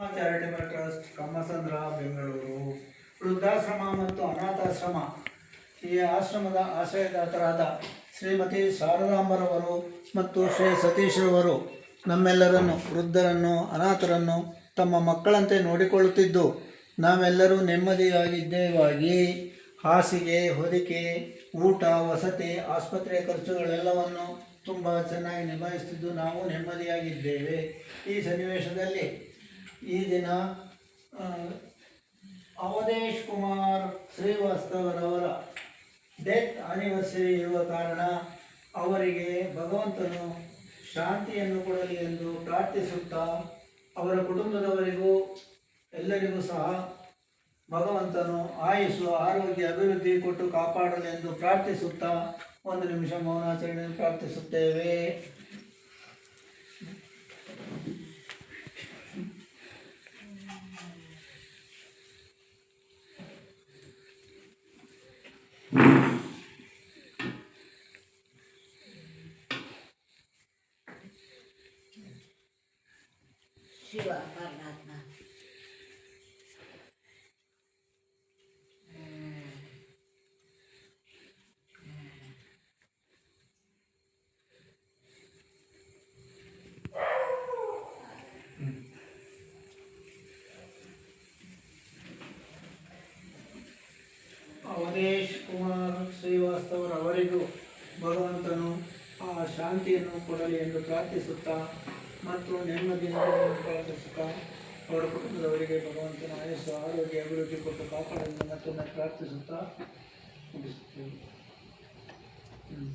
Charitable trust, Kammasandra, Bengaluru, ವೃದ್ಧಾಶ್ರಮ ಮತ್ತು ಅನಾಥಾಶ್ರಮ. ಈ ಆಶ್ರಮದ ಆಶ್ರಯದಾತರಾದ ಶ್ರೀಮತಿ ಶಾರದಾಂಬರವರು ಮತ್ತು ಶ್ರೀ ಸತೀಶ್ರವರು ನಮ್ಮೆಲ್ಲರನ್ನು, ವೃದ್ಧರನ್ನು, ಅನಾಥರನ್ನು ತಮ್ಮ ಮಕ್ಕಳಂತೆ ನೋಡಿಕೊಳ್ಳುತ್ತಿದ್ದು, ನಾವೆಲ್ಲರೂ ನೆಮ್ಮದಿಯಾಗಿದ್ದೇವಾಗಿ ಹಾಸಿಗೆ, ಹೊದಿಕೆ, ಊಟ, ವಸತಿ, ಆಸ್ಪತ್ರೆ ಖರ್ಚುಗಳೆಲ್ಲವನ್ನು ತುಂಬ ಚೆನ್ನಾಗಿ ನಿಭಾಯಿಸುತ್ತಿದ್ದು ನಾವು ನೆಮ್ಮದಿಯಾಗಿದ್ದೇವೆ. ಈ ಸನ್ನಿವೇಶದಲ್ಲಿ ಈ ದಿನ ಅವಧೇಶ್ ಕುಮಾರ್ ಶ್ರೀವಾಸ್ತವರವರ ಡೆತ್ ಆನಿವರ್ಸರಿ ಇರುವ ಕಾರಣ ಅವರಿಗೆ ಭಗವಂತನು ಶಾಂತಿಯನ್ನು ಕೊಡಲಿ ಎಂದು ಪ್ರಾರ್ಥಿಸುತ್ತಾ ಅವರ ಕುಟುಂಬದವರಿಗೂ ಎಲ್ಲರಿಗೂ ಸಹ ಭಗವಂತನು ಆಯುಸ್ಸು, ಆರೋಗ್ಯ, ಅಭಿವೃದ್ಧಿ ಕೊಟ್ಟು ಕಾಪಾಡಲೆಂದು ಪ್ರಾರ್ಥಿಸುತ್ತಾ ಒಂದು ನಿಮಿಷ ಮೌನಾಚರಣೆ ಪ್ರಾರ್ಥಿಸುತ್ತೇವೆ. ಶಿವ ಪರಮಾತ್ಮ ಅವಧೇಶ್ ಕುಮಾರ್ ಶ್ರೀವಾಸ್ತವರವರಿಗೂ ಭಗವಂತನು ಆ ಶಾಂತಿಯನ್ನು ಕೊಡಲಿ ಎಂದು ಪ್ರಾರ್ಥಿಸುತ್ತಾ ಮತ್ತು ನೆಮ್ಮದಿಯನ್ನು ಪ್ರಾರ್ಥಿಸುತ್ತಾ ಅವರ ಕುಟುಂಬದವರಿಗೆ ಭಗವಂತನ ಆಯಸ್ಸು, ಆರೋಗ್ಯ, ಅಭಿವೃದ್ಧಿ ಕೊಟ್ಟು ಕಾಪಾಡಲು ಮತ್ತೊಮ್ಮೆ ಪ್ರಾರ್ಥಿಸುತ್ತಾ ಮುಗಿಸುತ್ತೇವೆ ಹ್ಮ್.